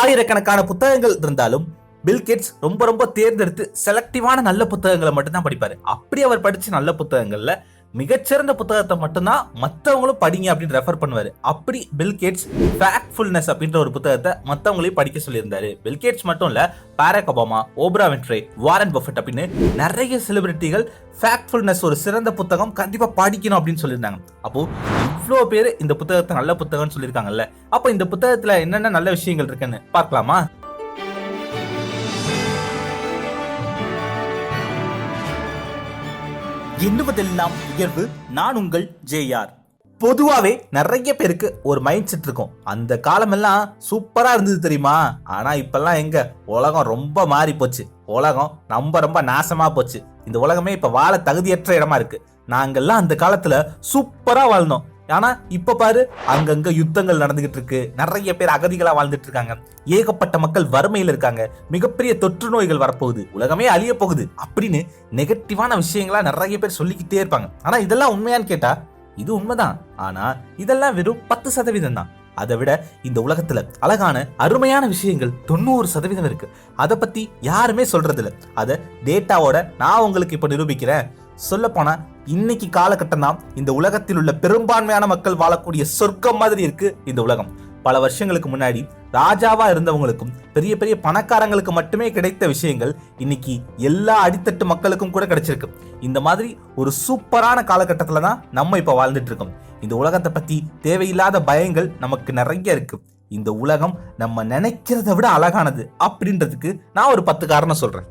ஆயிரக்கணக்கான புத்தகங்கள் இருந்தாலும் பில்கேட்ஸ் ரொம்ப ரொம்ப தேர்ந்தெடுத்து செலக்டிவான நல்ல புத்தகங்களை மட்டும்தான் படிப்பாரு. அப்படி அவர் படிச்ச நல்ல புத்தகங்கள்ல மிகச்சிறந்த புத்தகத்தை மட்டும்தான் மற்றவங்களும் படிங்க அப்படின்னு ரெஃபர் பண்ணுவாரு. அப்படி பில்கேட்ஸ் ஃபேக்ட்ஃபுல்னஸ் அப்படின்ற ஒரு புத்தகத்தை மற்றவங்களையும் படிக்க சொல்லியிருந்தாரு. பில்கேட்ஸ் மட்டும் இல்ல Barack Obama Oprah Winfrey Warren Buffett அப்படின்னு நிறைய செலிபிரிட்டிகள் ஃபேக்ட்ஃபுல்னஸ் ஒரு சிறந்த புத்தகம் கண்டிப்பா படிக்கணும் அப்படின்னு சொல்லியிருந்தாங்க. அப்போ இவ்வளோ பேர் இந்த புத்தகத்தை நல்ல புத்தகம்னு சொல்லியிருக்காங்கல்ல. அப்போ இந்த புத்தகத்தில் என்னென்ன நல்ல விஷயங்கள் இருக்குன்னு பார்க்கலாமா? எண்ணுவதெல்லாம் உயர்வு நான் உங்கள் ஜேஆர். பொதுவாகவே நிறைய பேருக்கு ஒரு மைண்ட் செட் இருக்கும். அந்த காலமெல்லாம் சூப்பராக இருந்தது தெரியுமா? ஆனால் இப்பெல்லாம் எங்க? உலகம் ரொம்ப மாறி போச்சு. உலகம் ரொம்ப ரொம்ப நாசமாக போச்சு. இந்த உலகமே இப்போ வாழ தகுதியற்ற இடமா இருக்கு. நாங்கள்லாம் அந்த காலத்தில் சூப்பராக வாழ்ந்தோம். ஆனா இப்ப பாரு அங்கங்க யுத்தங்கள் நடந்துகிட்டு இருக்கு. நிறைய பேர் அகதிகளா வாழ்ந்துட்டு இருக்காங்க. ஏகப்பட்ட மக்கள் வறுமையில இருக்காங்க. மிகப்பெரிய தொற்று நோய்கள் வரப்போகுது. உலகமே அழிய போகுது அப்படின்னு நெகட்டிவான விஷயங்களா நிறைய பேர் சொல்லிக்கிட்டே இருப்பாங்க. ஆனா இதெல்லாம் உண்மையான்னு கேட்டா இது உண்மைதான். ஆனா இதெல்லாம் வெறும் பத்து சதவீதம் தான். அதை விட இந்த உலகத்துல அழகான அருமையான விஷயங்கள் தொண்ணூறு சதவீதம் இருக்கு. அதை பத்தி யாருமே சொல்றது அதை டேட்டாவோட நான் உங்களுக்கு இப்ப நிரூபிக்கிறேன். சொல்லப்போனால் இன்னைக்கு காலகட்டம் தான் இந்த உலகத்தில் உள்ள பெரும்பான்மையான மக்கள் வாழக்கூடிய சொர்க்கம் மாதிரி இருக்கு இந்த உலகம். பல வருஷங்களுக்கு முன்னாடி ராஜாவா இருந்தவங்களுக்கும் பெரிய பெரிய பணக்காரங்களுக்கு மட்டுமே கிடைத்த விஷயங்கள் இன்னைக்கு எல்லா அடித்தட்டு மக்களுக்கும் கூட கிடைச்சிருக்கு. இந்த மாதிரி ஒரு சூப்பரான காலகட்டத்தில் தான் நம்ம இப்போ வாழ்ந்துட்டு இருக்கோம் இந்த உலகத்தை பத்தி தேவையில்லாத பயங்கள் நமக்கு நிறைய இருக்கு. இந்த உலகம் நம்ம நினைக்கிறத விட அழகானது அப்படின்றதுக்கு நான் ஒரு பத்து காரணம் சொல்றேன்.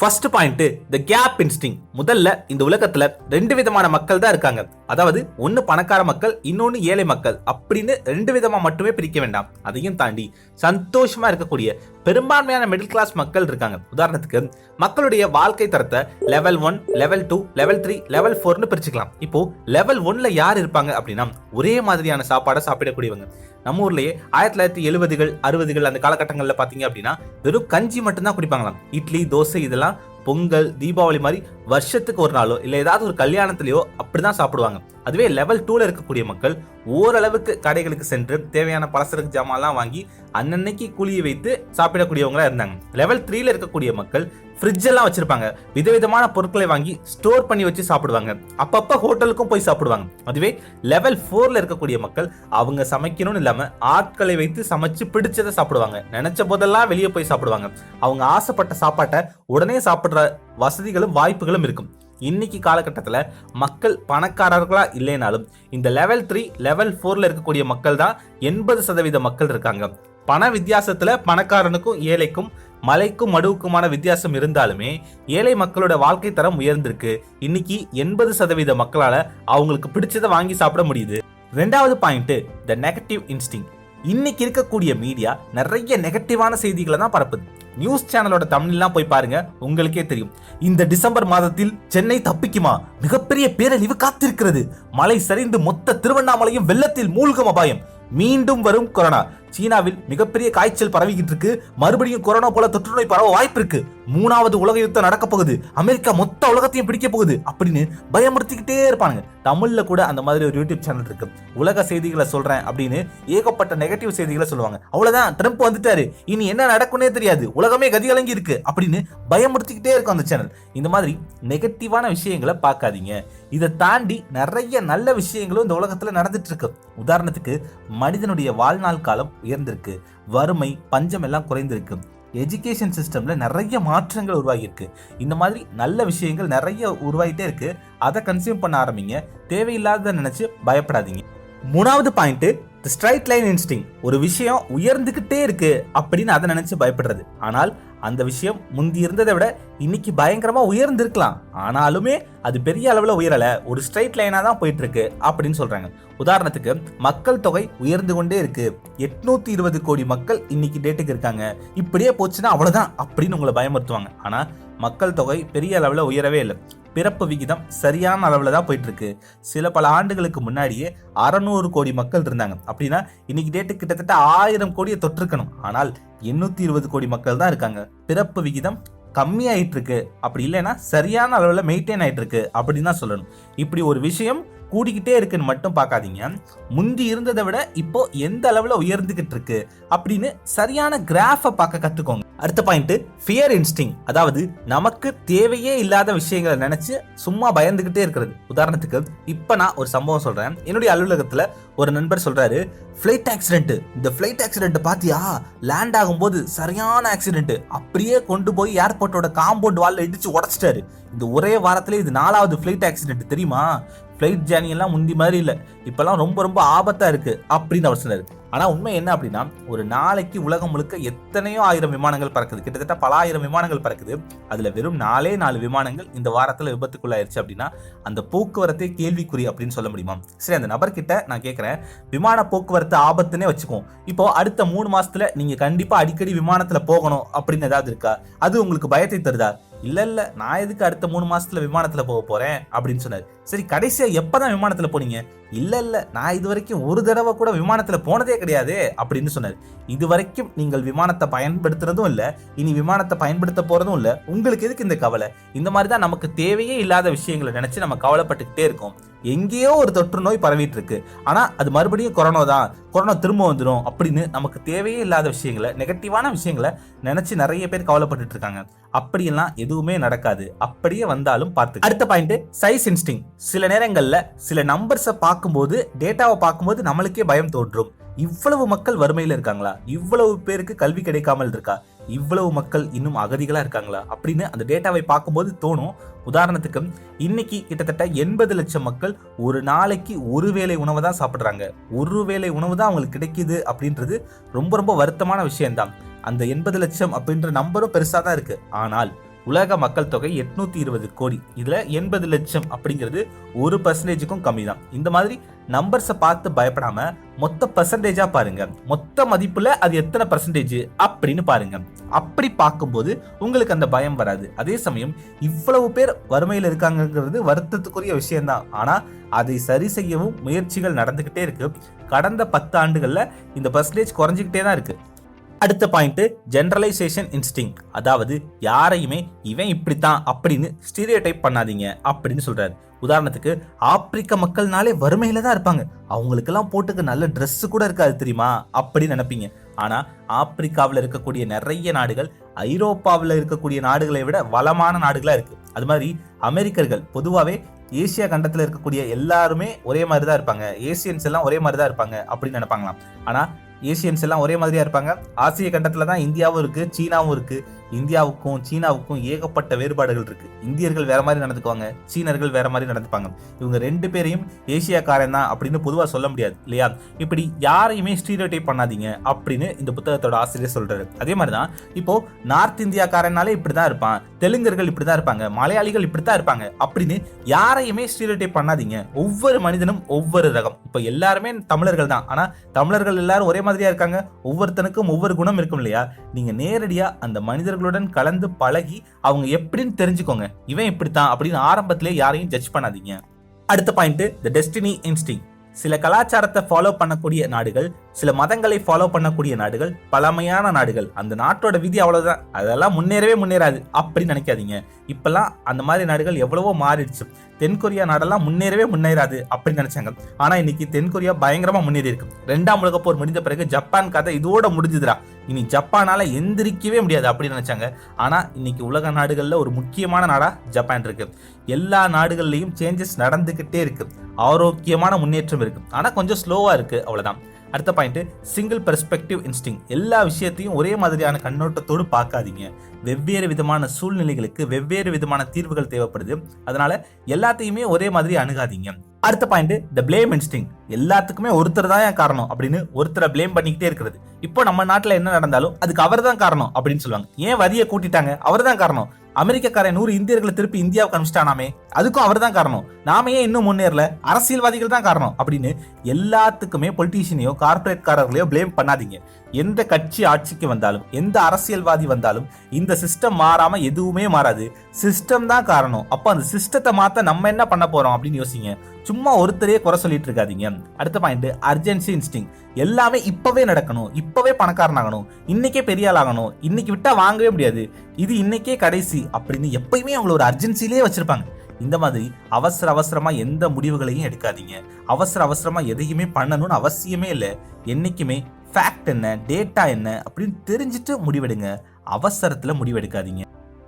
First point the gap instinct முதல்ல இந்த உலகத்துல ரெண்டு விதமான மக்கள் தான் இருக்காங்க. அதாவது ஒன்னு பணக்கார மக்கள் இன்னொன்னு ஏழை மக்கள். அப்படின்னு ரெண்டு விதமா மட்டுமே பிரிக்க வேண்டாம். அதையும் தாண்டி சந்தோஷமா இருக்கக்கூடிய பெரும்பான்மையான மிடில் கிளாஸ் மக்கள் இருக்காங்க. உதாரணத்துக்கு மக்களுடைய வாழ்க்கை தரத்தை level one level two level three level ஃபோர்னு பிரிச்சுக்கலாம். இப்போ லெவல் ஒன்ல யார் இருப்பாங்க அப்படின்னா ஒரே மாதிரியான சாப்பாடை சாப்பிடக்கூடியவங்க. நம்ம ஊர்லயே ஆயிரத்தி தொள்ளாயிரத்தி எழுபதுகள் அறுபதுகள் அந்த காலகட்டங்களில் பார்த்தீங்க அப்படின்னா வெறும் கஞ்சி மட்டும்தான் குடிப்பாங்களாம். இட்லி தோசை இதெல்லாம் பொங்கல் தீபாவளி மாதிரி வருஷத்துக்கு ஒரு நாளோ இல்லை ஏதாவது ஒரு கல்யாணத்துலயோ அப்படிதான் சாப்பிடுவாங்க. அதுவே லெவல் டூவில் இருக்கக்கூடிய மக்கள் ஓரளவுக்கு கடைகளுக்கு சென்று தேவையான பலசரக்கு ஜாமான்லாம் வாங்கி அன்னன்னைக்கு கூலியை வைத்து சாப்பிடக்கூடியவங்களாக இருந்தாங்க. லெவல் த்ரீல இருக்கக்கூடிய மக்கள் ஃப்ரிட்ஜ் எல்லாம் வச்சிருப்பாங்க. விதவிதமான பொருட்களை வாங்கி ஸ்டோர் பண்ணி வச்சு சாப்பிடுவாங்க. அப்பப்போ ஹோட்டலுக்கும் போய் சாப்பிடுவாங்க. அதுவே லெவல் ஃபோர்ல இருக்கக்கூடிய மக்கள் அவங்க சமைக்கணும்னு இல்லாமல் ஆட்களை வைத்து சமைச்சு பிடிச்சதை சாப்பிடுவாங்க. நினைச்ச போதெல்லாம் வெளியே போய் சாப்பிடுவாங்க. அவங்க ஆசைப்பட்ட சாப்பாட்டை உடனே சாப்பிட்ற வசதிகளும் வாய்ப்புகளும் இருக்கும். இன்னைக்கு காலகட்டத்தில் மக்கள் பணக்காரர்களா இல்லைனாலும் இந்த லெவல் த்ரீ லெவல் ஃபோரில் இருக்கக்கூடிய மக்கள் தான் எண்பது சதவீத மக்கள் இருக்காங்க. பண வித்தியாசத்தில் பணக்காரனுக்கும் ஏழைக்கும் மலைக்கும் மடுவுக்குமான வித்தியாசம் இருந்தாலுமே ஏழை மக்களோட வாழ்க்கை தரம் உயர்ந்திருக்கு. இன்னைக்கு எண்பது சதவீத மக்களால் அவங்களுக்கு பிடிச்சதை வாங்கி சாப்பிட முடியுது. ரெண்டாவது பாயிண்ட் த நெகட்டிவ் இன்ஸ்டிங் இன்னைக்கு இருக்கக்கூடிய மீடியா நிறைய நெகட்டிவான செய்திகளை தான் பரப்புது. நியூஸ் சேனலோட தமிழ்லாம் போய் பாருங்க உங்களுக்கே தெரியும். இந்த டிசம்பர் மாதத்தில் சென்னை தப்பிக்குமா? மிகப்பெரிய பேரழிவு காத்திருக்கிறது. மழை சரிந்து மொத்த திருவண்ணாமலையும் வெள்ளத்தில் மூழ்கும் அபாயம். மீண்டும் வரும் கொரோனா சீனாவில் மிகப்பெரிய காய்ச்சல் பரவிக்கிட்டு இருக்கு. மறுபடியும் கொரோனா போல தொற்று நோய் பரவ வாய்ப்பு இருக்கு. மூணாவது உலக யுத்தம் நடக்க போகுது. அமெரிக்கா மொத்த உலகத்தையும் பிடிக்க போகுது அப்படின்னு பயமுறுத்திக்கிட்டே இருப்பானுங்க. தமிழ்ல கூட அந்த மாதிரி ஒரு யூடியூப் சேனல் இருக்கு. உலக செய்திகளை சொல்றேன் அப்படின்னு ஏகப்பட்ட நெகட்டிவ் செய்திகளை சொல்லுவாங்க. அவ்வளவுதான் ட்ரம்ப் வந்துட்டாரு. இனி என்ன நடக்கும்னே தெரியாது. உலகமே கதிகலங்கி இருக்கு அப்படின்னு பயமுறுத்திக்கிட்டே இருக்கும் அந்த சேனல். இந்த மாதிரி நெகட்டிவான விஷயங்களை பார்க்காதீங்க. இதை தாண்டி நிறைய நல்ல விஷயங்களும் இந்த உலகத்துல நடந்துட்டு இருக்கு. உதாரணத்துக்கு மனிதனுடைய வாழ்நாள் காலம் உயர்ந்திருக்கு. வறுமை பஞ்சம் எல்லாம் குறைந்திருக்கு. எஜுகேஷன் சிஸ்டமில் நிறைய மாற்றங்கள் உருவாகியிருக்கு. இந்த மாதிரி நல்ல விஷயங்கள் நிறைய உருவாகிட்டே இருக்கு. அதை கன்சியூம் பண்ண ஆரம்பிங்க. தேவையில்லாத நினைச்சு பயப்படாதீங்க. மூணாவது பாயிண்ட் ஸ்ட்ரைட் லைன் இன்ஸ்டிங் ஒரு விஷயம் உயர்ந்துக்கிட்டே இருக்கு அப்படின்னு அதை நினைச்சு பயப்படுறது. ஆனால் அந்த விஷயம் முந்தி இருந்ததை விட இன்னைக்கு பயங்கரமா உயர்ந்திருக்கலாம். ஆனாலுமே அது பெரிய அளவில் உயரல. ஒரு ஸ்ட்ரைட் லைனா தான் போயிட்டு இருக்கு அப்படின்னு சொல்றாங்க. உதாரணத்துக்கு மக்கள் தொகை உயர்ந்து கொண்டே இருக்கு. எட்நூத்தி இருபது கோடி மக்கள் இன்னைக்கு டேட்டுக்கு இருக்காங்க. இப்படியே போச்சுன்னா அவ்வளவுதான் அப்படின்னு உங்களை பயமுறுத்துவாங்க. ஆனா மக்கள் தொகை பெரிய அளவில் உயரவே இல்லை. பிறப்பு விகிதம் சரியான அளவில் தான் போயிட்டு இருக்கு சில பல ஆண்டுகளுக்கு முன்னாடியே அறநூறு கோடி மக்கள் இருந்தாங்க. அப்படின்னா இன்னைக்கு டேட்டு கிட்டத்தட்ட ஆயிரம் கோடியை தொற்றிருக்கணும் ஆனால் எண்ணூத்தி இருபது கோடி மக்கள் தான் இருக்காங்க. பிறப்பு விகிதம் கம்மியாயிட்டு இருக்கு அப்படி இல்லைன்னா சரியான அளவில் மெயின்டைன் ஆயிட்டு இருக்கு அப்படின்னு தான் சொல்லணும். இப்படி ஒரு விஷயம் கூடிக்கிட்டே இருக்குன்னு மட்டும் பார்க்காதீங்க. முந்தி இருந்ததை விட இப்போ எந்த அளவில் உயர்ந்துகிட்டு இருக்கு அப்படின்னு சரியான கிராஃபை பார்க்க கற்றுக்கோங்க அடுத்த பாயிண்ட் ஃபியர் இன்ஸ்டிங் அதாவது நமக்கு தேவையே இல்லாத விஷயங்களை நினைச்சு சும்மா பயந்துகிட்டே இருக்கிறது. உதாரணத்துக்கு இப்போ நான் ஒரு சம்பவம் சொல்றேன். என்னுடைய அலுவலகத்தில் ஒரு நண்பர் சொல்றாரு ஃப்ளைட் ஆக்சிடென்ட் இந்த ஃப்ளைட் ஆக்சிடென்ட் பாத்தியா? லேண்ட் ஆகும்போது சரியான ஆக்சிடென்ட் அப்படியே கொண்டு போய் ஏர்போர்ட்டோட காம்பவுண்ட் வாலில் இடிச்சு உடச்சிட்டாரு. இந்த ஒரே வாரத்தில் இது நாலாவது ஃப்ளைட் ஆக்சிடென்ட் தெரியுமா? ஃப்ளைட் ஜேர்னி எல்லாம் முந்தி மாதிரி இல்லை. இப்போல்லாம் ரொம்ப ரொம்ப ஆபத்தாக இருக்குது அப்படின்னு அவர் சொன்னார். ஆனால் உண்மை என்ன அப்படின்னா ஒரு நாளைக்கு உலகம் முழுக்க எத்தனையோ ஆயிரம் விமானங்கள் பறக்குது. கிட்டத்தட்ட பல ஆயிரம் விமானங்கள் பறக்குது. அதில் வெறும் நாலே நாலு விமானங்கள் இந்த வாரத்தில் விபத்துக்குள்ளாயிருச்சு அப்படின்னா அந்த போக்குவரத்தே கேள்விக்குறி அப்படின்னு சொல்ல முடியுமா? சரி அந்த நபர்கிட்ட நான் கேட்குறேன் விமான போக்குவரத்து ஆபத்துன்னே வச்சுக்கோம் இப்போ அடுத்த மூணு மாதத்தில் நீங்கள் கண்டிப்பாக அடிக்கடி விமானத்தில் போகணும் அப்படின்னு ஏதாவது இருக்கா? அது உங்களுக்கு பயத்தை தருதா? இல்லை இல்லை. நான் எதுக்கு அடுத்த மூணு மாதத்தில் விமானத்தில் போக போகிறேன் அப்படின்னு சொன்னார். சரி கடைசியாக எப்போ தான் விமானத்தில் போனீங்க? இல்லை இல்லை நான் இது வரைக்கும் ஒரு தடவை கூட விமானத்தில் போனதே கிடையாது அப்படின்னு சொன்னார். இது வரைக்கும் நீங்கள் விமானத்தை பயன்படுத்துறதும் இல்லை இனி விமானத்தை பயன்படுத்த போகிறதும் இல்லை. உங்களுக்கு எதுக்கு இந்த கவலை? இந்த மாதிரி தான் நமக்கு தேவையே இல்லாத விஷயங்களை நினச்சி நம்ம கவலைப்பட்டுக்கிட்டே இருக்கோம். எங்கேயோ ஒரு தொற்று நோய் பரவிட்டு இருக்கு ஆனால் அது மறுபடியும் கொரோனா தான். கொரோனா திரும்ப வந்துடும் அப்படின்னு நமக்கு தேவையே இல்லாத விஷயங்களை நெகட்டிவான விஷயங்களை நினச்சி நிறைய பேர் கவலைப்பட்டுட்டு இருக்காங்க. அப்படியெல்லாம் எதுவுமே நடக்காது. அப்படியே வந்தாலும் பார்த்து அடுத்த பாயிண்ட் சைஸ் இன்ஸ்டிங் சில நேரங்களில் சில நம்பர்ஸை பார்க்கும்போது டேட்டாவை பார்க்கும்போது நம்மளுக்கே பயம் தோன்றும். இவ்வளவு மக்கள் வறுமையில் இருக்காங்களா? இவ்வளவு பேருக்கு கல்வி கிடைக்காமல் இருக்கா? இவ்வளவு மக்கள் இன்னும் அகதிகளாக இருக்காங்களா? அப்படின்னு அந்த டேட்டாவை பார்க்கும்போது தோணும். உதாரணத்துக்கு இன்னைக்கு கிட்டத்தட்ட எண்பது லட்சம் மக்கள் ஒரு நாளைக்கு ஒரு வேளை உணவு தான் சாப்பிட்றாங்க. ஒரு வேளை உணவு தான் அவங்களுக்கு கிடைக்குது அப்படின்றது ரொம்ப ரொம்ப வருத்தமான விஷயம்தான். அந்த எண்பது லட்சம் அப்படின்ற நம்பரும் பெருசாக தான் இருக்குது ஆனால் உலக மக்கள் தொகை எட்நூத்தி இருபது கோடி. இதுல எண்பது லட்சம் அப்படிங்கிறது ஒரு பர்சன்டேஜுக்கும் கம்மி தான் இந்த மாதிரி நம்பர்ஸை பார்த்து பயப்படாம மொத்த பர்சன்டேஜா பாருங்க. மொத்த மதிப்புல அது எத்தனை பர்சன்டேஜ் அப்படின்னு பாருங்க. அப்படி பார்க்கும்போது உங்களுக்கு அந்த பயம் வராது. அதே சமயம் இவ்வளவு பேர் வறுமையில் இருக்காங்கங்கிறது வருத்தத்துக்குரிய விஷயம்தான். ஆனா அதை சரி செய்யவும் முயற்சிகள் நடந்துகிட்டே இருக்கு. கடந்த பத்து ஆண்டுகள்ல இந்த பர்சன்டேஜ் குறைஞ்சிக்கிட்டே தான் இருக்கு. அடுத்த பாயிண்ட் ஜென்ரலைசேஷன் இன்ஸ்டிங் அதாவது யாரையுமே இவன் இப்படித்தான் அப்படின்னு ஸ்டீரியோ டைப் பண்ணாதீங்க அப்படின்னு சொல்றாரு. உதாரணத்துக்கு ஆப்பிரிக்க மக்கள்னாலே வறுமையில தான் இருப்பாங்க. அவங்களுக்கெல்லாம் போட்டுக்க நல்ல ட்ரெஸ்ஸு கூட இருக்காது தெரியுமா? அப்படின்னு நினைப்பீங்க. ஆனால் ஆப்பிரிக்காவில் இருக்கக்கூடிய நிறைய நாடுகள் ஐரோப்பாவில் இருக்கக்கூடிய நாடுகளை விட வளமான நாடுகளாக இருக்குது அது மாதிரி அமெரிக்கர்கள் பொதுவாகவே ஏசியா கண்டத்தில் இருக்கக்கூடிய எல்லாருமே ஒரே மாதிரி தான் இருப்பாங்க. ஏசியன்ஸ் எல்லாம் ஒரே மாதிரி தான் இருப்பாங்க அப்படின்னு நினைப்பாங்களாம். ஆனால் ஏசியன்ஸ் எல்லாம் ஒரே மாதிரியா இருப்பாங்க. ஆசிய கண்டத்தில் தான் இந்தியாவும் இருக்கு சீனாவும் இருக்கு. இந்தியாவுக்கும் சீனாவுக்கும் ஏகப்பட்ட வேறுபாடுகள் இருக்கு. இந்தியர்கள் வேற மாதிரி நடந்துக்குவாங்க சீனர்கள் வேற மாதிரி நடந்துப்பாங்க. இவங்க ரெண்டு பேரையும் ஏசியாக்காரன் தான் அப்படின்னு பொதுவாக சொல்ல முடியாது இல்லையா? இப்படி யாரையுமே ஸ்டீரியோடைப் பண்ணாதீங்க அப்படின்னு இந்த புத்தகத்தோட ஆசிரியர் சொல்றாரு. அதே மாதிரி தான் இப்போ நார்த் இந்தியாக்காரனாலே இப்படிதான் இருப்பான். தெலுங்கர்கள் இப்படி தான் இருப்பாங்க மலையாளிகள் இப்படி தான் இருப்பாங்க அப்படின்னு யாரையுமே ஸ்டீரியோடைப் பண்ணாதீங்க. ஒவ்வொரு மனிதனும் ஒவ்வொரு ரகம். இப்போ எல்லாருமே தமிழர்கள் தான். ஆனால் தமிழர்கள் எல்லாரும் ஒரே மாதிரியா இருக்காங்க? ஒவ்வொருத்தனுக்கும் ஒவ்வொரு குணம் இருக்கும் இல்லையா? நீங்கள் நேரடியாக அந்த மனிதர்களுடன் கலந்து பழகி அவங்க எப்படின்னு தெரிஞ்சுக்கோங்க. இவன் இப்படித்தான் அப்படின்னு ஆரம்பத்திலே யாரையும் ஜட்ஜ் பண்ணாதீங்க. அடுத்த பாயிண்ட் த டெஸ்டினி இன்ஸ்டிங் சில கலாச்சாரத்தை ஃபாலோ பண்ணக்கூடிய நாடுகள் சில மதங்களை ஃபாலோ பண்ணக்கூடிய நாடுகள் பழமையான நாடுகள். அந்த நாட்டோட விதி அவ்வளவுதான். அதெல்லாம் முன்னேறவே முன்னேறாது. அப்படின்னு நினைக்காதீங்க. இப்பெல்லாம் அந்த மாதிரி நாடுகள் எவ்வளவோ மாறிடுச்சு. தென்கொரியா நாடெல்லாம் முன்னேறவே முன்னேறாது அப்படின்னு நினைச்சாங்க. ஆனா இன்னைக்கு தென்கொரியா பயங்கரமா முன்னேறி இருக்கு. ரெண்டாம் உலக போர் முடிந்த பிறகு ஜப்பான் கதை இதோட முடிஞ்சுதுரா இனி ஜப்பானால எந்திரிக்கவே முடியாது அப்படின்னு நினைச்சாங்க. ஆனா இன்னைக்கு உலக நாடுகள்ல ஒரு முக்கியமான நாடா ஜப்பான் இருக்கு. எல்லா நாடுகள்லையும் சேஞ்சஸ் நடந்துகிட்டே இருக்கு. ஆரோக்கியமான முன்னேற்றம் இருக்கு. ஆனா கொஞ்சம் ஸ்லோவா இருக்கு. அவ்வளவுதான். அடுத்த பாயிண்ட் சிங்கிள் பெர்ஸ்பெக்டிவ் இன்ஸ்டிங் எல்லா விஷயத்தையும் ஒரே மாதிரியான கண்ணோட்டத்தோடு பார்க்காதீங்க. வெவ்வேறு விதமான சூழ்நிலைகளுக்கு வெவ்வேறு விதமான தீர்வுகள் தேவைப்படுது. அதனால எல்லாத்தையுமே ஒரே மாதிரி அணுகாதீங்க. அடுத்த பாயிண்ட் த பிளேம் இன்ஸ்டிங் எல்லாத்துக்குமே ஒருத்தர் தான் ஏன் காரணம் அப்படின்னு ஒருத்தரை ப்ளேம் பண்ணிக்கிட்டே இருக்கிறது. இப்போ நம்ம நாட்டில் என்ன நடந்தாலும் அதுக்கு அவர் தான் காரணம் அப்படின்னு சொல்லுவாங்க. ஏன் வரியை கூட்டிட்டாங்க? அவர் தான் காரணம். அமெரிக்கக்காரன் நூறு இந்தியர்களை திருப்பி இந்தியாவுக்கு அனுப்பிச்சிட்டானாமே. அதுக்கும் அவர் தான் காரணம். நாம ஏன் இன்னும் முன்னேறல? அரசியல்வாதிகள் தான் காரணம் அப்படின்னு எல்லாத்துக்குமே பொலிட்டீஷியனையோ கார்பரேட்காரர்களையோ ப்ளேம் பண்ணாதீங்க. எந்த கட்சி ஆட்சிக்கு வந்தாலும் எந்த அரசியல்வாதி வந்தாலும் இந்த சிஸ்டம் மாறாம எதுவுமே மாறாது. சிஸ்டம் தான் காரணம். அப்போ அந்த சிஸ்டத்தை மாத்த நம்ம என்ன பண்ண போறோம் அப்படின்னு யோசிங்க. சும்மா ஒருத்தரையே குறை சொல்லிட்டு இருக்காதீங்க. அடுத்த பாயிண்ட் அர்ஜென்சி இன்ஸ்டிங் எல்லாமே இப்பவே நடக்கணும். இப்பவே பணக்காரனாகணும். இன்னைக்கே பெரிய ஆளாகணும். இன்னைக்கு விட்டா வாங்கவே முடியாது. இது இன்னைக்கே கடைசி அப்படின்னு எப்பயுமே அவங்கள ஒரு அர்ஜென்சிலேயே வச்சிருப்பாங்க. இந்த மாதிரி அவசர அவசரமா எந்த முடிவுகளையும் எடுக்காதீங்க. அவசர அவசரமா எதையுமே பண்ணணும்னு அவசியமே இல்லை. என்னைக்குமே ஃபேக்ட் என்ன டேட்டா என்ன அப்படின்னு தெரிஞ்சுட்டு முடிவெடுங்க. அவசரத்துல முடிவெடுக்காதீங்க.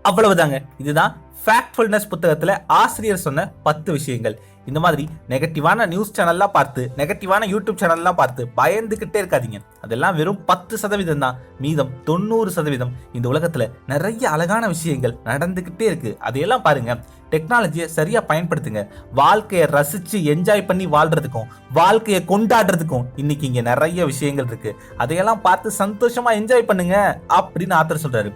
அவ்வளவுதாங்க. இதுதான் ஃபேக்ட்ஃபுல்னஸ் புத்தகத்துல ஆசிரியர் சொன்ன பத்து விஷயங்கள். இந்த மாதிரி நெகட்டிவான நியூஸ் சேனல்லாம் பார்த்து நெகட்டிவான யூடியூப் சேனல்லாம் பார்த்து பயந்துக்கிட்டே இருக்காதீங்க. அதெல்லாம் வெறும் பத்து சதவீதம் தான். மீதம் தொண்ணூறு சதவீதம் இந்த உலகத்தில் நிறைய அழகான விஷயங்கள் நடந்துக்கிட்டே இருக்குது அதையெல்லாம் பாருங்கள் டெக்னாலஜியை சரியாக பயன்படுத்துங்க. வாழ்க்கையை ரசித்து என்ஜாய் பண்ணி வாழ்கிறதுக்கும் வாழ்க்கையை கொண்டாடுறதுக்கும் இன்னைக்கு இங்கே நிறைய விஷயங்கள் இருக்குது அதையெல்லாம் பார்த்து சந்தோஷமாக என்ஜாய் பண்ணுங்க அப்படின்னு ஆத்தர் சொல்கிறாரு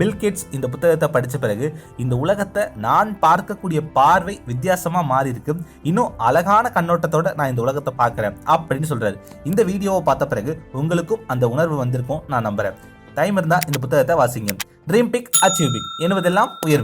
பில்கேட்ஸ் இந்த புத்தகத்தை படித்த பிறகு இந்த உலகத்தை நான் பார்க்கக்கூடிய பார்வை வித்தியாசமாக மாறி இருக்கு. இன்னும் அழகான கண்ணோட்டத்தோட நான் இந்த உலகத்தை பார்க்குறேன் அப்படின்னு சொல்கிறாரு இந்த வீடியோவை பார்த்த பிறகு உங்களுக்கும் அந்த உணர்வு வந்திருக்கும் நான் நம்புகிறேன் டைம் இருந்தால் இந்த புத்தகத்தை வாசிங்க. ட்ரீம் பிக் அச்சீவ் பிக் என்பதெல்லாம் உயர்வு.